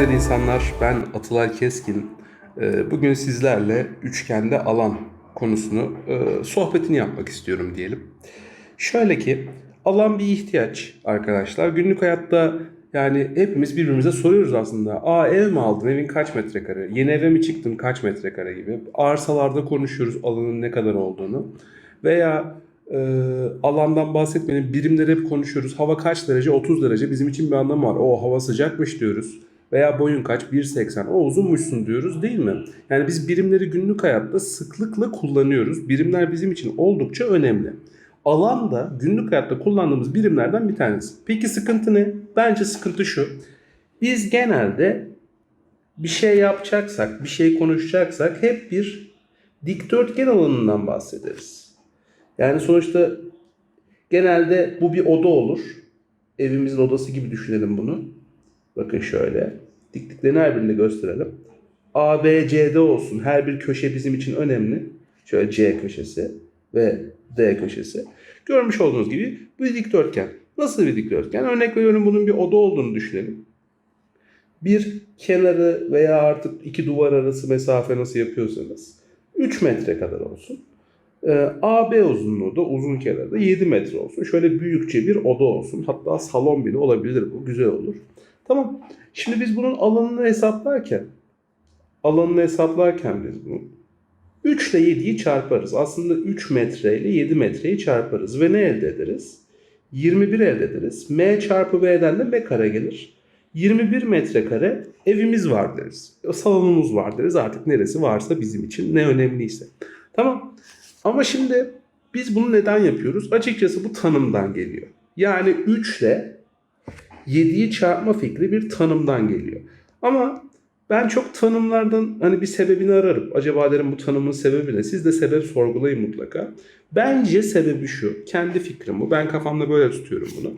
güzel insanlar. Ben Atılay Keskin. Ee, Bugün sizlerle üçgende alan konusunu e, sohbetini yapmak istiyorum diyelim. Şöyle ki alan bir ihtiyaç arkadaşlar. Günlük hayatta yani hepimiz birbirimize soruyoruz aslında. Aa ev mi aldın? Evin kaç metrekare? Yeni eve mi çıktın? Kaç metrekare gibi. Arsalarda konuşuyoruz alanın ne kadar olduğunu. Veya e, alandan bahsetmenin birimleri hep konuşuyoruz. Hava kaç derece? 30 derece. Bizim için bir anlamı var. O hava sıcakmış diyoruz. Veya boyun kaç? 1.80. O uzunmuşsun diyoruz değil mi? Yani biz birimleri günlük hayatta sıklıkla kullanıyoruz. Birimler bizim için oldukça önemli. Alan da günlük hayatta kullandığımız birimlerden bir tanesi. Peki sıkıntı ne? Bence sıkıntı şu. Biz genelde bir şey yapacaksak, bir şey konuşacaksak hep bir dikdörtgen alanından bahsederiz. Yani sonuçta genelde bu bir oda olur. Evimizin odası gibi düşünelim bunu. Bakın şöyle. Diktiklerini her birini gösterelim. A, B, C'de olsun. Her bir köşe bizim için önemli. Şöyle C köşesi ve D köşesi. Görmüş olduğunuz gibi bir dikdörtgen. Nasıl bir dikdörtgen? Örnek veriyorum bunun bir oda olduğunu düşünelim. Bir kenarı veya artık iki duvar arası mesafe nasıl yapıyorsanız 3 metre kadar olsun. Ee, AB uzunluğu da uzun kenarda 7 metre olsun. Şöyle büyükçe bir oda olsun. Hatta salon bile olabilir bu. Güzel olur. Tamam. Şimdi biz bunun alanını hesaplarken alanını hesaplarken biz bunu 3 ile 7'yi çarparız. Aslında 3 metre ile 7 metreyi çarparız. Ve ne elde ederiz? 21 elde ederiz. M çarpı B'den de M kare gelir. 21 metrekare evimiz var deriz. Salonumuz var deriz. Artık neresi varsa bizim için ne önemliyse. Tamam. Ama şimdi biz bunu neden yapıyoruz? Açıkçası bu tanımdan geliyor. Yani 3 ile 7'yi çarpma fikri bir tanımdan geliyor. Ama ben çok tanımlardan hani bir sebebini ararım. Acaba derim bu tanımın sebebi ne? Siz de sebep sorgulayın mutlaka. Bence sebebi şu. Kendi fikrim bu. Ben kafamda böyle tutuyorum bunu.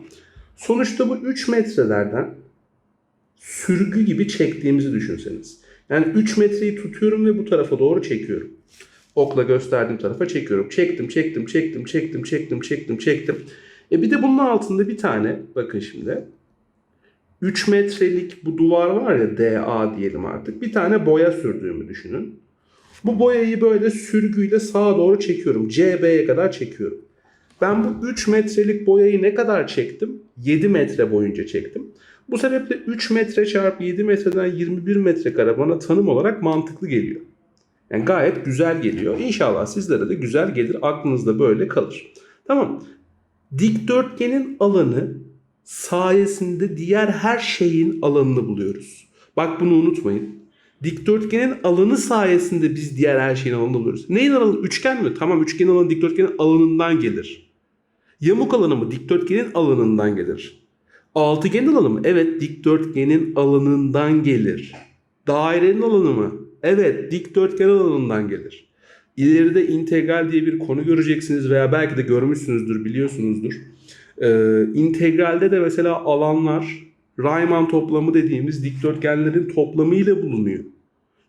Sonuçta bu 3 metrelerden sürgü gibi çektiğimizi düşünseniz. Yani 3 metreyi tutuyorum ve bu tarafa doğru çekiyorum. Okla gösterdiğim tarafa çekiyorum. Çektim, çektim, çektim, çektim, çektim, çektim, çektim. E bir de bunun altında bir tane bakın şimdi 3 metrelik bu duvar var ya DA diyelim artık. Bir tane boya sürdüğümü düşünün. Bu boyayı böyle sürgüyle sağa doğru çekiyorum. CB'ye kadar çekiyorum. Ben bu 3 metrelik boyayı ne kadar çektim? 7 metre boyunca çektim. Bu sebeple 3 metre çarpı 7 metreden 21 metrekare bana tanım olarak mantıklı geliyor. Yani gayet güzel geliyor. İnşallah sizlere de güzel gelir. Aklınızda böyle kalır. Tamam. Dikdörtgenin alanı sayesinde diğer her şeyin alanını buluyoruz. Bak bunu unutmayın. Dikdörtgenin alanı sayesinde biz diğer her şeyin alanını buluyoruz. Neyin alanı? Üçgen mi? Tamam üçgenin alanı dikdörtgenin alanından gelir. Yamuk alanı mı? Dikdörtgenin alanından gelir. Altıgenin alanı mı? Evet dikdörtgenin alanından gelir. Dairenin alanı mı? Evet dikdörtgen alanından gelir. İleride integral diye bir konu göreceksiniz veya belki de görmüşsünüzdür, biliyorsunuzdur. Ee, integralde de mesela alanlar Riemann toplamı dediğimiz dikdörtgenlerin toplamı ile bulunuyor.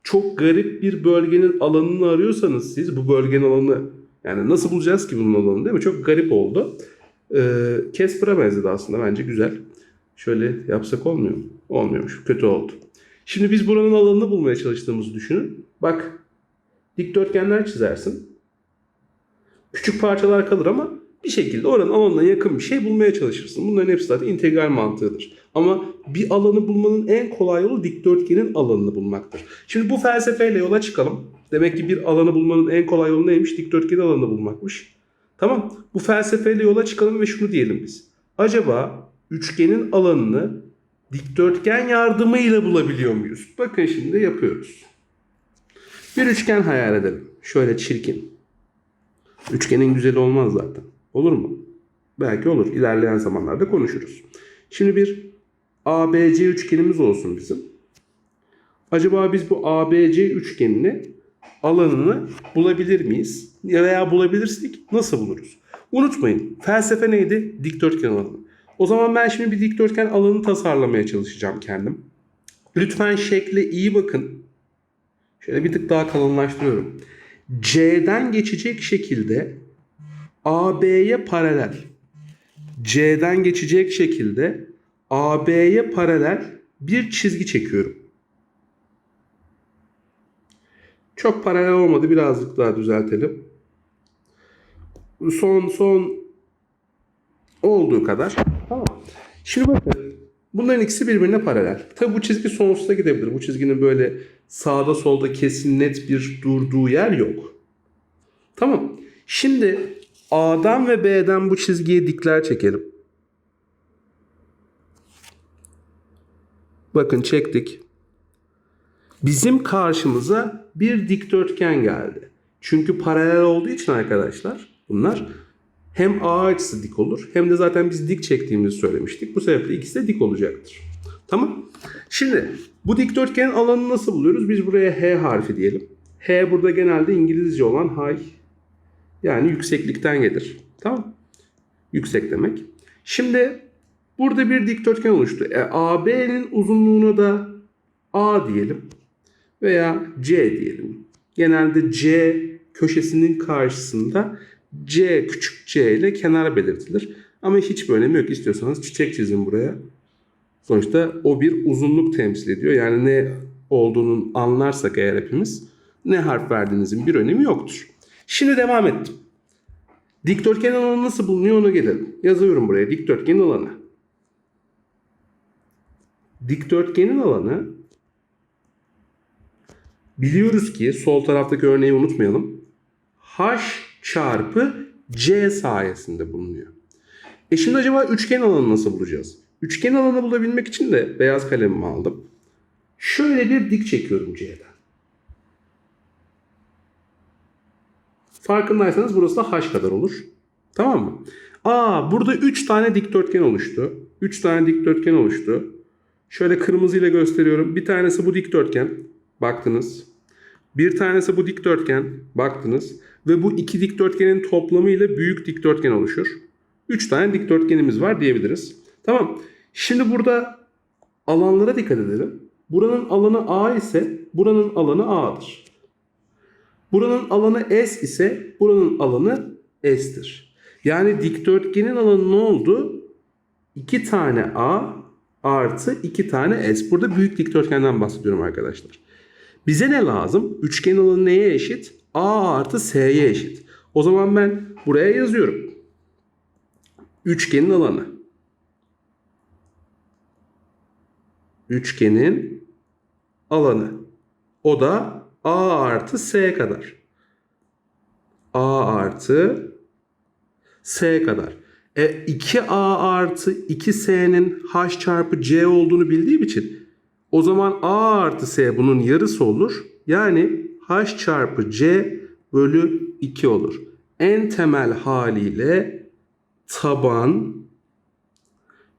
Çok garip bir bölgenin alanını arıyorsanız siz bu bölgenin alanı yani nasıl bulacağız ki bunun alanını değil mi? Çok garip oldu. Ee, Casper'a benzedi aslında bence güzel. Şöyle yapsak olmuyor mu? Olmuyormuş. Kötü oldu. Şimdi biz buranın alanını bulmaya çalıştığımızı düşünün. Bak dikdörtgenler çizersin. Küçük parçalar kalır ama bir şekilde oranın alanına yakın bir şey bulmaya çalışırsın. Bunların hepsi zaten integral mantığıdır. Ama bir alanı bulmanın en kolay yolu dikdörtgenin alanını bulmaktır. Şimdi bu felsefeyle yola çıkalım. Demek ki bir alanı bulmanın en kolay yolu neymiş? Dikdörtgenin alanını bulmakmış. Tamam. Bu felsefeyle yola çıkalım ve şunu diyelim biz. Acaba üçgenin alanını dikdörtgen yardımıyla bulabiliyor muyuz? Bakın şimdi yapıyoruz. Bir üçgen hayal edelim. Şöyle çirkin. Üçgenin güzeli olmaz zaten. Olur mu? Belki olur. İlerleyen zamanlarda konuşuruz. Şimdi bir ABC üçgenimiz olsun bizim. Acaba biz bu ABC üçgenini alanını bulabilir miyiz? Veya bulabilirsek nasıl buluruz? Unutmayın felsefe neydi? Dikdörtgen alanı. O zaman ben şimdi bir dikdörtgen alanı tasarlamaya çalışacağım kendim. Lütfen şekle iyi bakın. Şöyle bir tık daha kalınlaştırıyorum. C'den geçecek şekilde AB'ye paralel C'den geçecek şekilde AB'ye paralel bir çizgi çekiyorum. Çok paralel olmadı. Birazcık daha düzeltelim. Son son olduğu kadar. Tamam. Şimdi bakın. Bunların ikisi birbirine paralel. Tabi bu çizgi sonsuza gidebilir. Bu çizginin böyle sağda solda kesin net bir durduğu yer yok. Tamam. Şimdi A'dan ve B'den bu çizgiye dikler çekelim. Bakın çektik. Bizim karşımıza bir dikdörtgen geldi. Çünkü paralel olduğu için arkadaşlar bunlar hem A açısı dik olur hem de zaten biz dik çektiğimizi söylemiştik. Bu sebeple ikisi de dik olacaktır. Tamam. Şimdi bu dikdörtgenin alanını nasıl buluyoruz? Biz buraya H harfi diyelim. H burada genelde İngilizce olan high yani yükseklikten gelir. Tamam. Yüksek demek. Şimdi burada bir dikdörtgen oluştu. E, AB'nin uzunluğuna da A diyelim veya C diyelim. Genelde C köşesinin karşısında C küçük c ile kenar belirtilir. Ama hiç bir önemi yok. İstiyorsanız çiçek çizin buraya. Sonuçta o bir uzunluk temsil ediyor. Yani ne olduğunun anlarsak eğer hepimiz ne harf verdiğinizin bir önemi yoktur. Şimdi devam ettim. Dikdörtgen alanı nasıl bulunuyor ona gelelim. Yazıyorum buraya dikdörtgenin alanı. Dikdörtgenin alanı biliyoruz ki sol taraftaki örneği unutmayalım. H çarpı C sayesinde bulunuyor. E şimdi acaba üçgen alanı nasıl bulacağız? Üçgen alanı bulabilmek için de beyaz kalemimi aldım. Şöyle bir dik çekiyorum C'den. Farkındaysanız burası da H kadar olur. Tamam mı? Aa burada 3 tane dikdörtgen oluştu. 3 tane dikdörtgen oluştu. Şöyle kırmızıyla gösteriyorum. Bir tanesi bu dikdörtgen. Baktınız. Bir tanesi bu dikdörtgen. Baktınız. Ve bu iki dikdörtgenin toplamı ile büyük dikdörtgen oluşur. 3 tane dikdörtgenimiz var diyebiliriz. Tamam. Şimdi burada alanlara dikkat edelim. Buranın alanı A ise buranın alanı A'dır. Buranın alanı S ise buranın alanı S'tir. Yani dikdörtgenin alanı ne oldu? 2 tane A artı 2 tane S. Burada büyük dikdörtgenden bahsediyorum arkadaşlar. Bize ne lazım? Üçgen alanı neye eşit? A artı S'ye eşit. O zaman ben buraya yazıyorum. Üçgenin alanı. Üçgenin alanı. O da A artı S kadar. A artı S kadar. E 2A artı 2S'nin H çarpı C olduğunu bildiğim için o zaman A artı S bunun yarısı olur. Yani H çarpı C bölü 2 olur. En temel haliyle taban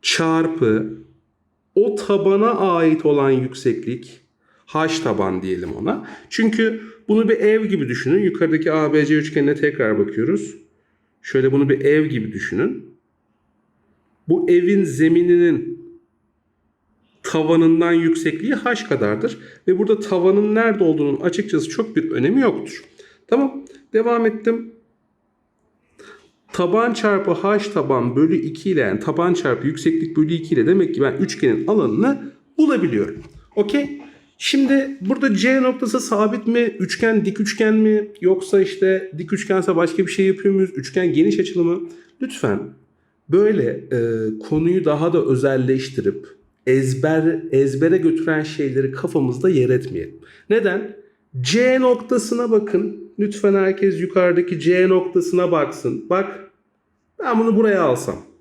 çarpı o tabana ait olan yükseklik H taban diyelim ona. Çünkü bunu bir ev gibi düşünün. Yukarıdaki ABC üçgenine tekrar bakıyoruz. Şöyle bunu bir ev gibi düşünün. Bu evin zemininin tavanından yüksekliği h kadardır. Ve burada tavanın nerede olduğunun açıkçası çok bir önemi yoktur. Tamam. Devam ettim. Taban çarpı h taban bölü 2 ile yani taban çarpı yükseklik bölü 2 ile demek ki ben üçgenin alanını bulabiliyorum. Okey. Şimdi burada C noktası sabit mi? Üçgen dik üçgen mi? Yoksa işte dik üçgense başka bir şey yapıyor muyuz? Üçgen geniş açılı mı? Lütfen böyle e, konuyu daha da özelleştirip ezber ezbere götüren şeyleri kafamızda yer etmeyelim. Neden? C noktasına bakın. Lütfen herkes yukarıdaki C noktasına baksın. Bak ben bunu buraya alsam.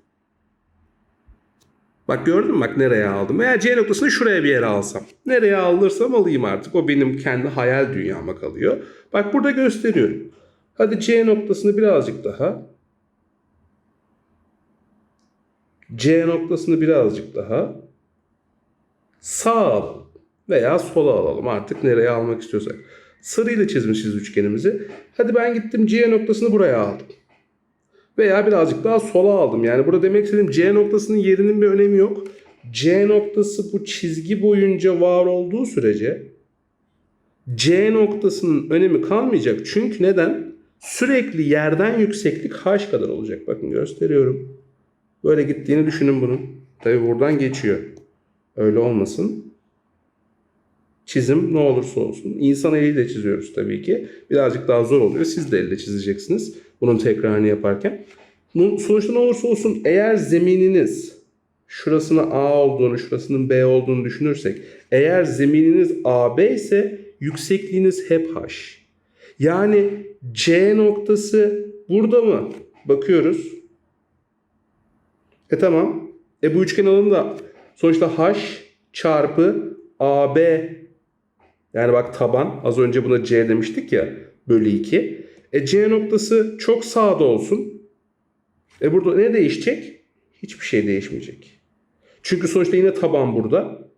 Bak gördün mü bak nereye aldım. Veya C noktasını şuraya bir yere alsam. Nereye alırsam alayım artık. O benim kendi hayal dünyama kalıyor. Bak burada gösteriyorum. Hadi C noktasını birazcık daha. C noktasını birazcık daha. Sağ alalım. Veya sola alalım. Artık nereye almak istiyorsak. Sarıyla çizmişiz üçgenimizi. Hadi ben gittim C noktasını buraya aldım. Veya birazcık daha sola aldım. Yani burada demek istediğim C noktasının yerinin bir önemi yok. C noktası bu çizgi boyunca var olduğu sürece C noktasının önemi kalmayacak. Çünkü neden? Sürekli yerden yükseklik h kadar olacak. Bakın gösteriyorum. Böyle gittiğini düşünün bunun. Tabi buradan geçiyor. Öyle olmasın. Çizim ne olursa olsun. İnsan eliyle çiziyoruz tabii ki. Birazcık daha zor oluyor. Siz de elle çizeceksiniz. Bunun tekrarını yaparken. Bu sonuçta ne olursa olsun eğer zemininiz şurasının A olduğunu, şurasının B olduğunu düşünürsek eğer zemininiz AB ise yüksekliğiniz hep H. Yani C noktası burada mı? Bakıyoruz. E tamam. E bu üçgen alanı da sonuçta H çarpı AB yani bak taban az önce buna C demiştik ya bölü 2. E C noktası çok sağda olsun. E burada ne değişecek? Hiçbir şey değişmeyecek. Çünkü sonuçta yine taban burada.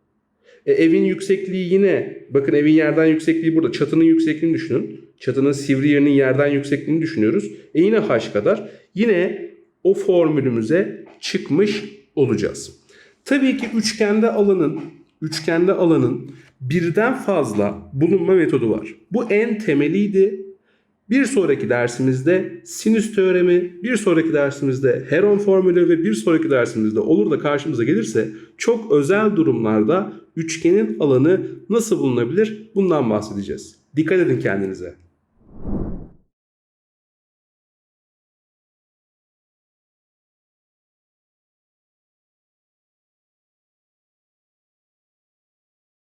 E, evin yüksekliği yine bakın evin yerden yüksekliği burada. Çatının yüksekliğini düşünün. Çatının sivri yerinin yerden yüksekliğini düşünüyoruz. E yine h kadar. Yine o formülümüze çıkmış olacağız. Tabii ki üçgende alanın üçgende alanın birden fazla bulunma metodu var. Bu en temeliydi. Bir sonraki dersimizde sinüs teoremi, bir sonraki dersimizde Heron formülü ve bir sonraki dersimizde olur da karşımıza gelirse çok özel durumlarda üçgenin alanı nasıl bulunabilir bundan bahsedeceğiz. Dikkat edin kendinize.